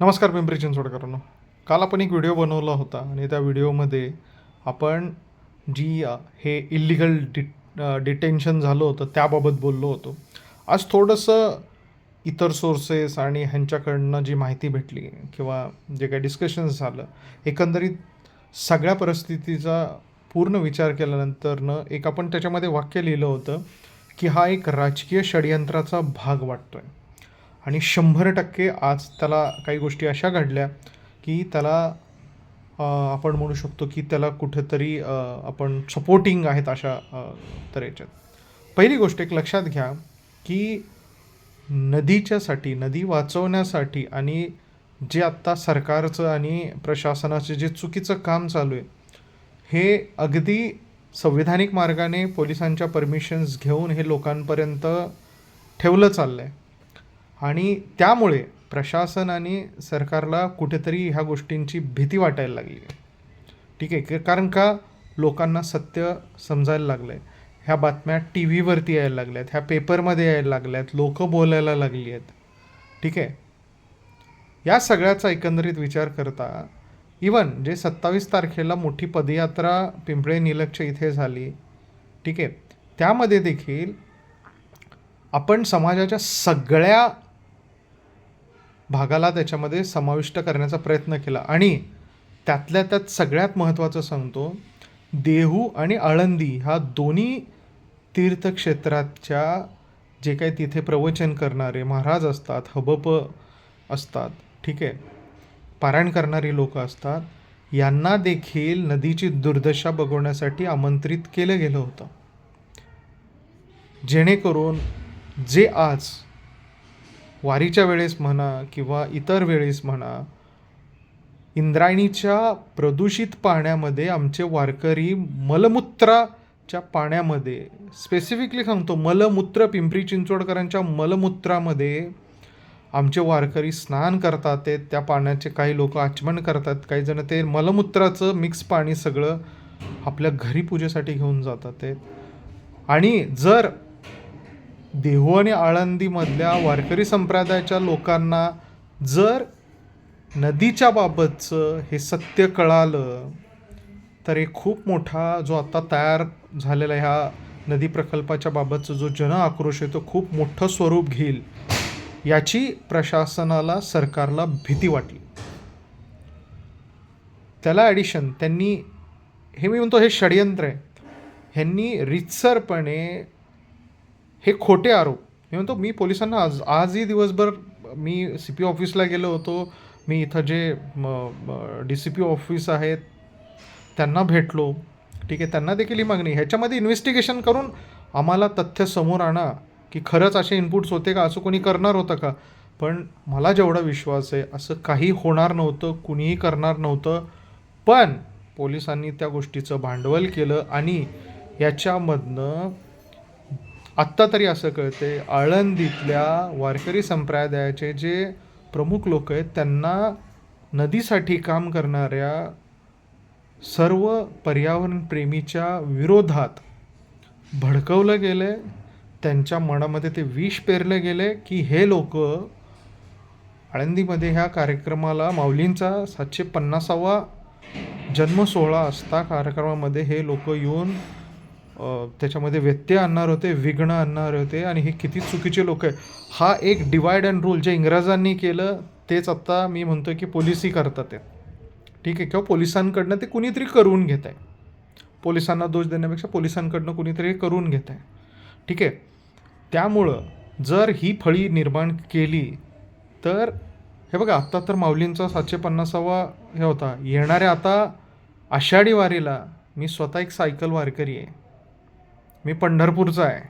नमस्कार पिंपरी चिंचवडकरांनो. काल आपण एक व्हिडिओ बनवला होता आणि त्या व्हिडिओमध्ये आपण जी हे इलिगल डि डिटेन्शन झालं होतं त्याबाबत बोललो होतो. आज थोडंसं इतर सोर्सेस आणि ह्यांच्याकडनं जी माहिती भेटली किंवा जे काही डिस्कशन्स झालं एकंदरीत सगळ्या परिस्थितीचा पूर्ण विचार केल्यानंतरनं एक आपण त्याच्यामध्ये वाक्य लिहिलं होतं की हा एक राजकीय षडयंत्राचा भाग वाटतो आहे आणि शंभर टक्के आज त्याला काही गोष्टी अशा घडल्या की त्याला आपण म्हणू शकतो की त्याला कुठेतरी आपण सपोर्टिंग आहेत अशा तऱ्हेच्यात पहिली गोष्ट एक लक्षात घ्या की नदीच्यासाठी नदी वाचवण्यासाठी आणि जे आत्ता सरकारचं आणि प्रशासनाचं जे चुकीचं काम चालू आहे हे अगदी संविधानिक मार्गाने पोलिसांच्या परमिशन्स घेऊन हे लोकांपर्यंत ठेवलं चाललं आहे आणि त्यामुळे प्रशासन आणि सरकारला कुठेतरी ह्या गोष्टींची भीती वाटायला लागली. आहे ठीक आहे कारण का लोकांना सत्य समजायला लागलं आहे ह्या बातम्या टी व्हीवरती यायला लागल्यात ह्या पेपरमध्ये यायला लागल्यात लोकं बोलायला लागली आहेत ठीक आहे? या सगळ्याचा एकंदरीत विचार करता इवन जे सत्तावीस तारखेला मोठी पदयात्रा पिंपळे निलक्ष इथे झाली ठीक आहे? त्यामध्ये देखील आपण समाजाच्या सगळ्या भागाला त्याच्यामध्ये समाविष्ट करण्याचा प्रयत्न केला. आणि त्यातल्या त्यात सगळ्यात महत्त्वाचं सांगतो देहू आणि आळंदी ह्या दोन्ही तीर्थक्षेत्राच्या जे काही तिथे प्रवचन करणारे महाराज असतात हबप असतात ठीक आहे पारायण करणारी लोक असतात यांना देखील नदीची दुर्दशा बघवण्यासाठी आमंत्रित केलं गेलं होतं. जेणेकरून जे आज वारीच्या वेळेस म्हणा किंवा इतर वेळेस म्हणा इंद्रायणीच्या प्रदूषित पाण्यामध्ये आमचे वारकरी मलमूत्राच्या पाण्यामध्ये स्पेसिफिकली सांगतो मलमूत्र पिंपरी चिंचवडकरांच्या मलमूत्रामध्ये आमचे वारकरी स्नान करतात ते त्या पाण्याचे काही लोक आचमन करतात काही जण ते मलमूत्राचं मिक्स पाणी सगळं आपल्या घरी पूजेसाठी घेऊन जातात ते. आणि जर देहू आणि आळंदीमधल्या वारकरी संप्रदायाच्या लोकांना जर नदीच्या बाबतचं हे सत्य कळालं तर एक खूप मोठा जो आता तयार झालेला ह्या नदी प्रकल्पाच्या बाबतचा जो जन आक्रोश आहे तो खूप मोठं स्वरूप घेईल याची प्रशासनाला सरकारला भीती वाटली. त्याला ॲडिशन त्यांनी हे मी म्हणतो हे षडयंत्र आहे. ह्यांनी रितसरपणे हे खोटे आरोप. मी म्हणतो मी पोलिसांना आज आजही दिवसभर मी सी पी ऑफिसला गेलो होतो. मी इथं जे डी सी पी ऑफिस आहेत त्यांना भेटलो. ठीक आहे त्यांना देखील ही मागणी. ह्याच्यामध्ये इन्व्हेस्टिगेशन करून आम्हाला तथ्य समोर आणा की खरंच असे इनपुट्स होते का? असं कोणी करणार होतं का? पण मला जेवढा विश्वास आहे असं काही होणार नव्हतं कुणीही करणार नव्हतं. पण पोलिसांनी त्या गोष्टीचं भांडवल केलं आणि याच्यामधनं आत्ता तरी असं कळते आळंदीतल्या वारकरी संप्रदायाचे जे प्रमुख लोक आहेत त्यांना नदीसाठी काम करणाऱ्या सर्व पर्यावरणप्रेमीच्या विरोधात भडकवलं गेलं आहे त्यांच्या मनामध्ये ते विष पेरलं गेले की हे लोक आळंदीमध्ये ह्या कार्यक्रमाला माऊलींचा सातशे पन्नासावा जन्मसोहळा असता कार्यक्रमामध्ये हे लोक येऊन त्याच्यामध्ये व्यत्यय आणणार होते विघ्न आणणार होते आणि हे किती चुकीचे लोक आहे हा एक डिवाइड अँड रूल जे इंग्रजांनी केलं तेच आत्ता मी म्हणतो की पोलिसी करतात ते. ठीक आहे? किंवा पोलिसांकडनं ते कुणीतरी करून घेत आहे. पोलिसांना दोष देण्यापेक्षा पोलिसांकडनं कुणीतरी करून घेत आहे. ठीक आहे? त्यामुळं जर ही फळी निर्माण केली तर हे बघा आत्ता तर माऊलींचा सातशे पन्नासावा हे होता. येणाऱ्या आता आषाढी वारीला मी स्वतः एक सायकल वारकरी आहे. मी पंढरपूरचा आहे.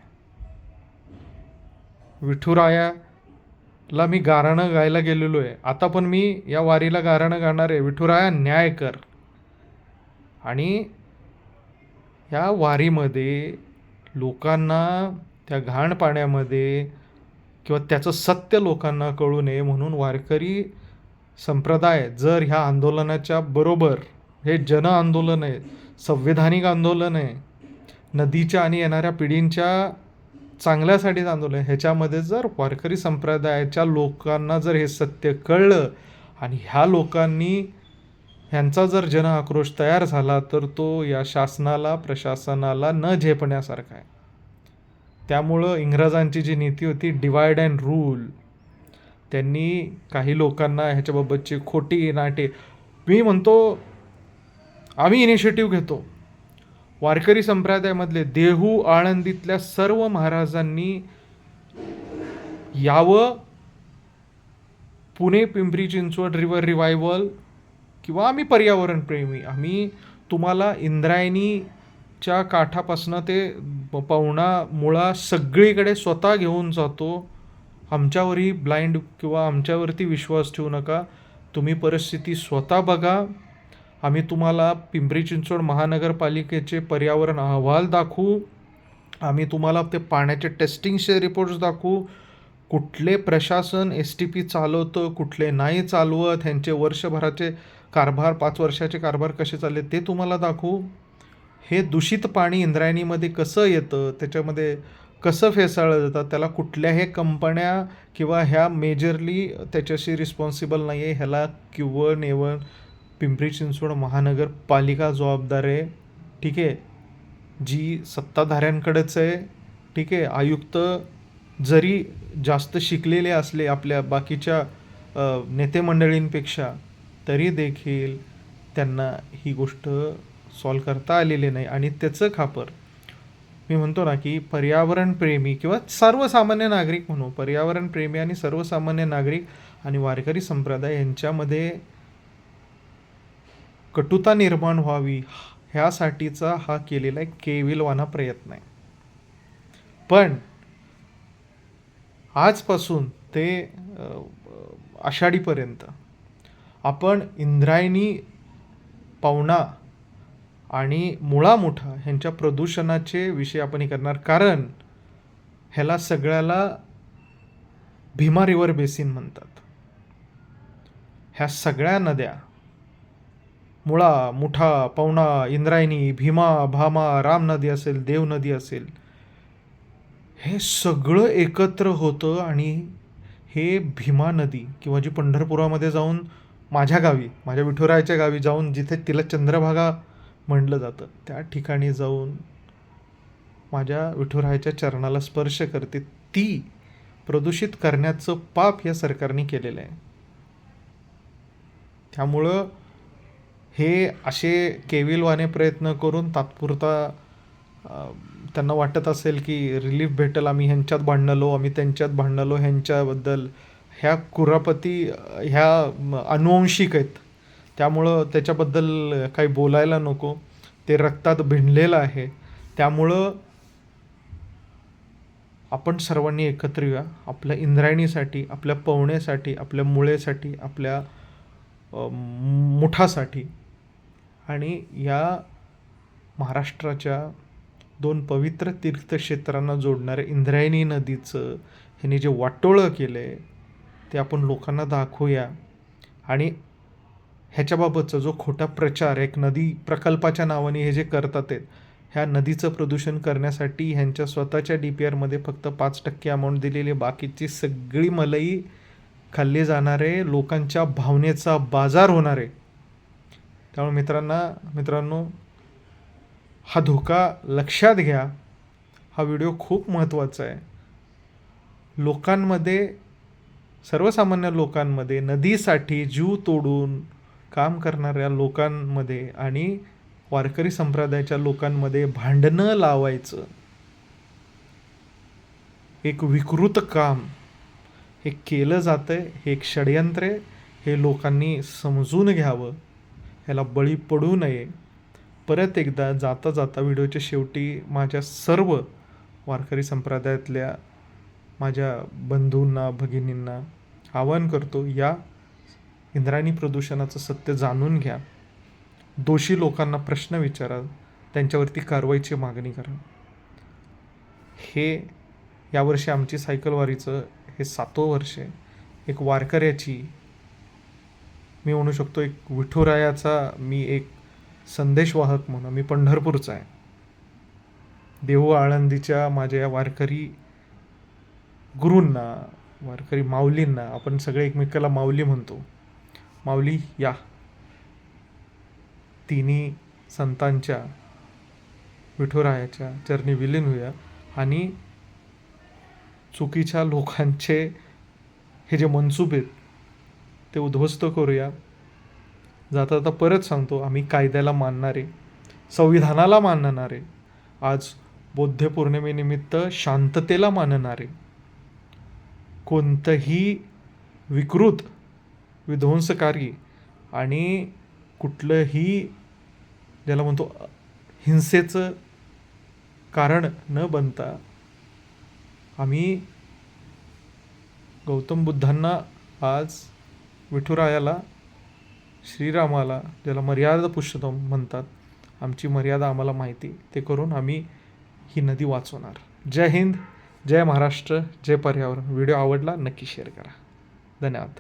विठुरायाला मी गाराणं गायला गेलेलो आहे. आता पण मी या वारीला गाराणं गाणार आहे. विठुराया न्याय कर आणि या वारीमध्ये लोकांना त्या घाण पाण्यामध्ये किंवा त्याचं सत्य लोकांना कळू नये म्हणून वारकरी संप्रदाय जर ह्या आंदोलनाच्या बरोबर हे जन आंदोलन आहे संविधानिक आंदोलन आहे नदीच्या आणि येणाऱ्या पिढींच्या चांगल्यासाठीच आंदोलन ह्याच्यामध्ये जर वारकरी संप्रदायाच्या लोकांना जर हे सत्य कळलं आणि ह्या लोकांनी ह्यांचा जर जन आक्रोश तयार झाला तर तो या शासनाला प्रशासनाला न झेपण्यासारखा आहे. त्यामुळं इंग्रजांची जी नीती होती डिवाइड अँड रूल त्यांनी काही लोकांना ह्याच्याबाबतची खोटी नाटे मी म्हणतो आम्ही इनिशिएटिव्ह घेतो. वारकरी संप्रदायामधले देहू आळंदीतल्या सर्व महाराजांनी यावं पुणे पिंपरी चिंचवड रिव्हर रिवायवल किंवा आम्ही पर्यावरणप्रेमी आम्ही तुम्हाला इंद्रायणीच्या काठापासनं ते प- पवना मुळा सगळीकडे स्वतः घेऊन जातो. आमच्यावरही ब्लाइंड किंवा आमच्यावरती विश्वास ठेवू नका. तुम्ही परिस्थिती स्वतः बघा. आम्ही तुम्हाला पिंपरी चिंचवड महानगरपालिकेचे पर्यावरण अहवाल दाखवू. आम्ही तुम्हाला ते पाण्याचे टेस्टिंगचे रिपोर्ट्स दाखवू. कुठले प्रशासन एस टी पी चालवतं कुठले नाही चालवत ह्यांचे वर्षभराचे कारभार पाच वर्षाचे कारभार कसे चालले ते तुम्हाला दाखवू. हे दूषित पाणी इंद्रायणीमध्ये कसं येतं त्याच्यामध्ये कसं फेसाळलं जातं त्याला कुठल्याही कंपन्या किंवा ह्या मेजरली त्याच्याशी रिस्पॉन्सिबल नाही आहे ह्याला किंवा नेवळ पिंपरी चिंचवड महानगरपालिका जबाबदार आहे. ठीक आहे. जी सत्ताधाऱ्यांकडेच आहे. ठीक आहे. आयुक्त जरी जास्त शिकलेले असले आपल्या बाकीच्या नेतेमंडळींपेक्षा नेते मंडळींपेक्षा तरी देखील त्यांना ही गोष्ट सॉल्व करता आलेली नाही आणि त्याचं खापर. मी म्हणतो ना की पर्यावरणप्रेमी किंवा सर्वसामान्य नागरिक म्हणू. पर्यावरणप्रेमी आणि सर्वसामान्य नागरिक आणि वारकरी संप्रदाय यांच्यामध्ये कटुता निर्माण व्हावी ह्यासाठीचा हा केलेला एक केविलवाना प्रयत्न आहे. पण आजपासून ते आषाढीपर्यंत आपण इंद्रायणी पवना आणि मुळा मोठा ह्यांच्या प्रदूषणाचे विषय आपण हे करणार कारण ह्याला सगळ्याला भीमा रिव्हर बेसिन म्हणतात. ह्या सगळ्या नद्या मुळा मुठा पवना इंद्रायणी भीमा भामा राम नदी असेल देव नदी असेल. हे सगळं एकत्र होतं आणि हे भीमा नदी किंवा जी पंढरपुरामध्ये जाऊन माझ्या गावी माझ्या विठुरायाच्या गावी जाऊन जिथे तिला चंद्रभागा म्हणलं जातं त्या ठिकाणी जाऊन माझ्या विठुरायाच्या चरणाला स्पर्श करते. ती प्रदूषित करण्याचं पाप या सरकारने केलेलं आहे. त्यामुळं हे असे केविलवाने प्रयत्न करून तात्पुरता त्यांना वाटत असेल की रिलीफ भेटेल आम्ही ह्यांच्यात भांडणलो आम्ही त्यांच्यात भांडणलो ह्यांच्याबद्दल ह्या कुरापती ह्या अनुवंशिक आहेत. त्यामुळं त्याच्याबद्दल काही बोलायला नको. ते रक्तात भिंडलेलं आहे. त्यामुळं आपण सर्वांनी एकत्र येऊया. आपल्या इंद्रायणीसाठी आपल्या पवण्यासाठी आपल्या मुळेसाठी आपल्या मुठासाठी. आणि या महाराष्ट्राच्या दोन पवित्र तीर्थक्षेत्रांना जोडणाऱ्या इंद्रायणी नदीचं ह्याने जे वाटोळं केलं आहे ते आपण लोकांना दाखवूया. आणि ह्याच्याबाबतचा जो खोटा प्रचार एक नदी प्रकल्पाच्या नावाने हे जे करतात आहेत ह्या नदीचं प्रदूषण करण्यासाठी ह्यांच्या स्वतःच्या डी पी आरमध्ये फक्त पाच टक्के अमाऊंट दिलेली बाकीची सगळी मलई खाल्ली जाणारे लोकांच्या भावनेचा बाजार होणार आहे त्यामुळे मित्रांना मित्रांनो हा धोका लक्षात घ्या. हा व्हिडिओ खूप महत्त्वाचा आहे. लोकांमध्ये सर्वसामान्य लोकांमध्ये नदीसाठी जीव तोडून काम करणाऱ्या लोकांमध्ये आणि वारकरी संप्रदायाच्या लोकांमध्ये भांडणं लावायचं एक विकृत काम हे केलं जातं हे एक षडयंत्र आहे हे लोकांनी समजून घ्यावं. ह्याला बळी पडू नये. परत एकदा जाता जाता व्हिडिओच्या शेवटी माझ्या सर्व वारकरी संप्रदायातल्या माझ्या बंधूंना भगिनींना आवाहन करतो या इंद्रायणी प्रदूषणाचं सत्य जाणून घ्या. दोषी लोकांना प्रश्न विचारा त्यांच्यावरती कारवाईची मागणी करा. हे यावर्षी आमची सायकलवारीचं हे सातवं वर्ष एक वारकऱ्याची मी म्हणू शकतो एक विठुरायाचा मी एक संदेशवाहक म्हणून मी पंढरपूरचा आहे. देहू आळंदीच्या माझ्या या वारकरी गुरूंना वारकरी माऊलींना आपण सगळे एकमेकाला माऊली म्हणतो. माऊली या तिन्ही संतांच्या विठुरायाच्या चरणी विलीन होऊया आणि चुकीच्या लोकांचे हे जे मनसूब आहेत ते उद्ध्वस्त करूया. जाता जाता परत सांगतो आम्ही कायद्याला मानणारे संविधानाला मानणारे आज बौद्ध पौर्णिमेनिमित्त शांततेला मानणारे कोणतंही विकृत विध्वंसकारी आणि कुठलंही ज्याला म्हणतो हिंसेचं कारण न बनता आम्ही गौतम बुद्धांना आज विठुरायाला श्रीरामाला ज्याला मर्यादा पुरुषोत्तम म्हणतात आमची मर्यादा आम्हाला माहिती. ते करून आम्ही ही नदी वाचवणार. जय हिंद जय महाराष्ट्र जय पर्यावरण. व्हिडिओ आवडला नक्की शेअर करा. धन्यवाद.